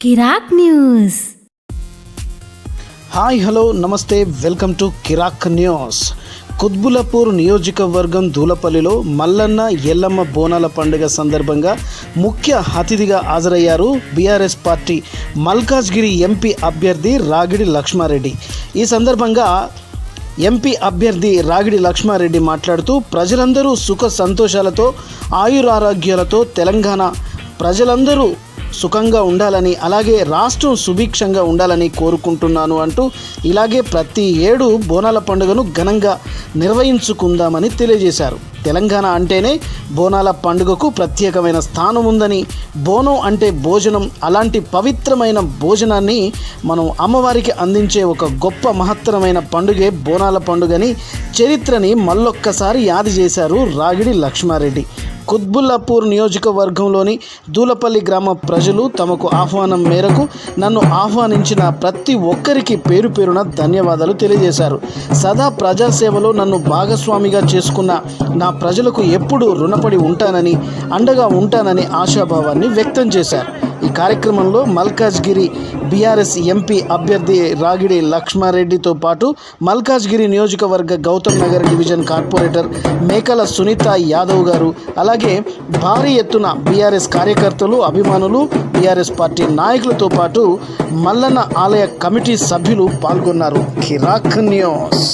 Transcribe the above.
కిరాక్ news. Hi hello నమస్తే welcome to Kirak news. Qutbullapur నియోజకవర్గం దూలపల్లిలో మల్లన్న ఎల్లమ్మ బోనాల పండుగ సందర్భంగా ముఖ్య అతిథిగా హాజరయ్యారు బీఆర్ఎస్ పార్టీ మల్కాజ్గిరి ఎంపీ అభ్యర్థి రాగిడి లక్ష్మారెడ్డి. ఈ సందర్భంగా ఎంపీ అభ్యర్థి రాగిడి లక్ష్మారెడ్డి మాట్లాడుతూ ప్రజలందరూ సుఖ సంతోషాలతో ఆయురారోగ్యాలతో తెలంగాణ ప్రజలందరూ సుఖంగా ఉండాలని అలాగే రాష్ట్రం సుభిక్షంగా ఉండాలని కోరుకుంటున్నాను అంటూ ఇలాగే ప్రతి ఏడు బోనాల పండుగను ఘనంగా నిర్వహించుకుందామని తెలియజేశారు. తెలంగాణ అంటేనే బోనాల పండుగకు ప్రత్యేకమైన స్థానం ఉందని బోనం అంటే భోజనం అలాంటి పవిత్రమైన భోజనాన్ని మనం అమ్మవారికి అందించే ఒక గొప్ప మహత్తరమైన పండుగే బోనాల పండుగని చరిత్రని మళ్ళొక్కసారి యాది చేశారు రాగిడి లక్ష్మారెడ్డి. కుత్బుల్లాపూర్ నియోజకవర్గంలోని దూలపల్లి గ్రామ ప్రజలు తమకు ఆహ్వానం మేరకు నన్ను ఆహ్వానించిన ప్రతి ఒక్కరికి పేరు పేరున ధన్యవాదాలు తెలియజేశారు. సదా ప్రజాసేవలో నన్ను భాగస్వామిగా చేసుకున్న నా ప్రజలకు ఎప్పుడూ రుణపడి ఉంటానని అండగా ఉంటానని ఆశాభావాన్ని వ్యక్తం చేశారు. ఈ కార్యక్రమంలో మల్కాజ్గిరి బీఆర్ఎస్ ఎంపీ అభ్యర్థి రాగిడి లక్ష్మారెడ్డితో పాటు మల్కాజ్గిరి నియోజకవర్గ గౌతమ్ నగర్ డివిజన్ కార్పొరేటర్ మేకల సునీత యాదవ్ గారు అలాగే భారీ ఎత్తున బీఆర్ఎస్ కార్యకర్తలు అభిమానులు బీఆర్ఎస్ పార్టీ నాయకులతో పాటు మల్లన్న ఆలయ కమిటీ సభ్యులు పాల్గొన్నారు. కిరాక్ న్యూస్.